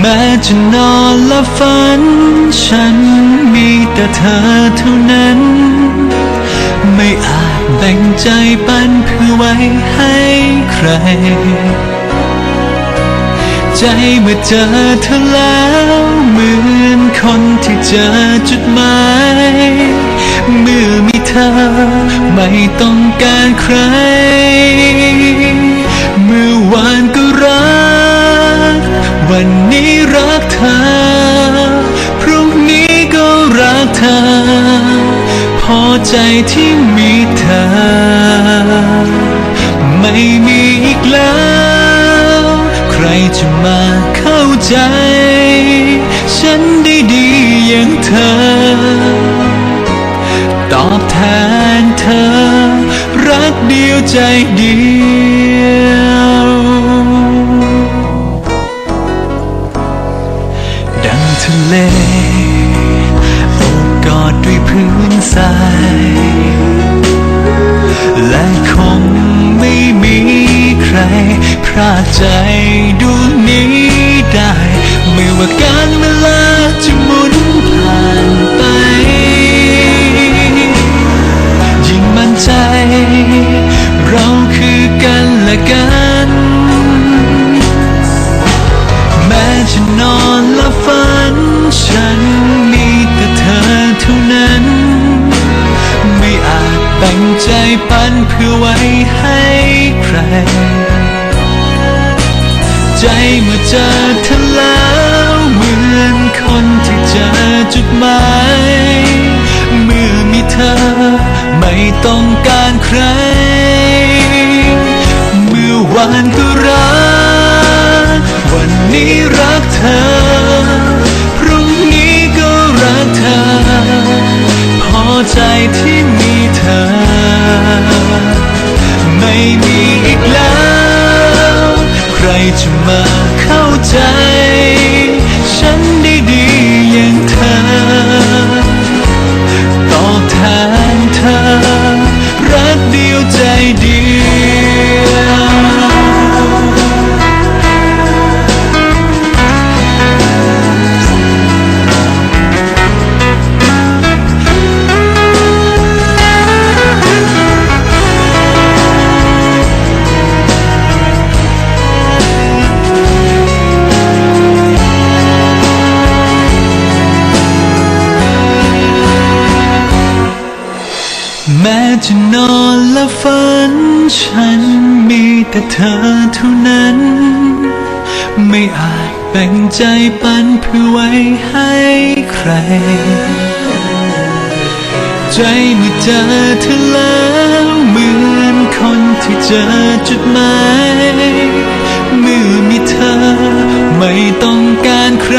แม้จะนอนและฝัน ฉันมีแต่เธอเท่านั้น ไม่อาจแบ่งใจปันเพื่อไว้ให้ใคร ใจเมื่อเจอเธอแล้วเหมือนคนที่เจอจุดหมายเมื่อมีเธอไม่ต้องการใคร ที่มีเธอ ไม่มีอีกแล้ว ใครจะมาเข้าใจ ฉันได้ดีอย่างเธอ ตอบแทนเธอ รักเดียวใจเดียวดังทะเล กอดด้วยพื้นทรายและคงไม่มีใครพลาดใจดวงนี้ได้ ไม่ว่าการเวลาจะหมุ บ่งใจปันเพื่อไว้ให้ใคร ใจเมื่อเจอเธอแล้วเหมือนคนที่เจอจุดหมาย เมื่อมีเธอไม่ต้องการใคร ใคร แม้จะนอนและฝัน ฉันมีแต่เธอเท่านั้น ไม่อาจแบ่งใจปันเพื่อไว้ให้ใคร ใจเมื่อเจอเธอแล้วเหมือนคนที่เจอจุดหมายเมื่อมีเธอไม่ต้องการใคร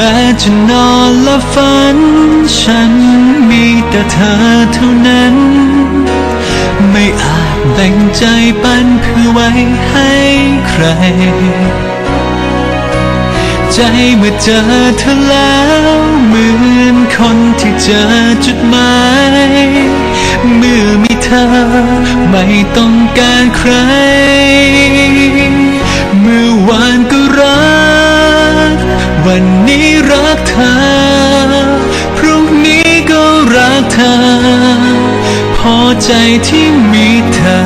แม้จะนอนและฝัน ฉันมีแต่เธอเท่านั้น ไม่อาจแบ่งใจปันเพื่อไว้ให้ใคร ใจเมื่อเจอเธอแล้วเหมือนคนที่เจอจุดหมายเมื่อมีเธอไม่ต้องการใคร เมื่อวาน ที่มีเธอ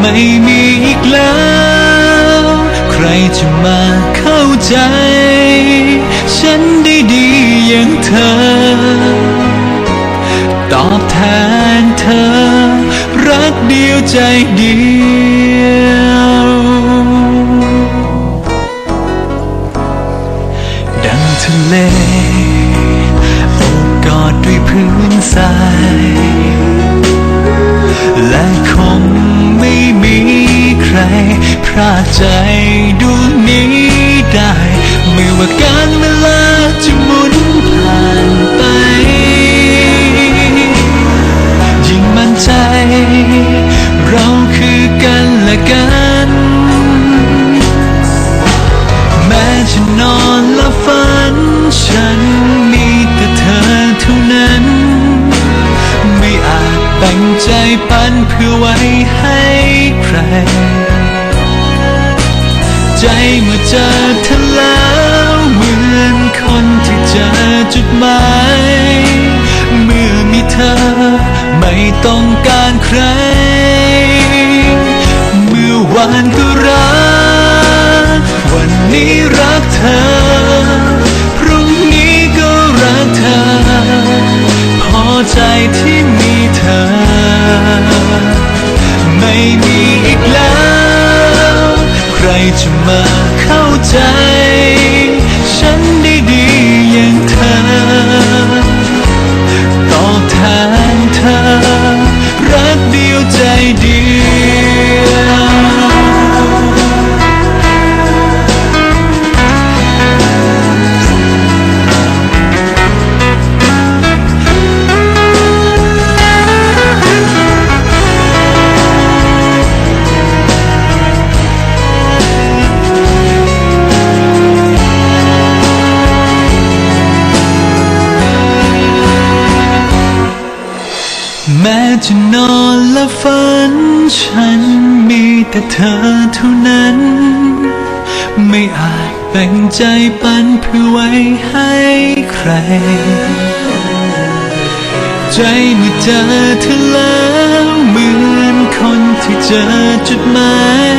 ไม่มีอีกแล้ว ใครจะมาเข้าใจ ฉันได้ดีอย่างเธอ ตอบแทนเธอ รักเดียวใจเดียวดังทะเลโอบกอดด้วย พราใจดวงนี้ได้ ไม่ว่าการ ใจเมื่อเจอเธอแล้วเหมือนคนที่เจอจุดหมายเมื่อมีเธอไม่ต้องการใคร เมื่อวานก็ แม้จะนอนและฝัน ฉันมีแต่เธอเท่านั้น ไม่อาจแบ่งใจปันเพื่อไว้ให้ใคร ใจเมื่อเจอเธอแล้วเหมือนคนที่เจอจุดหมาย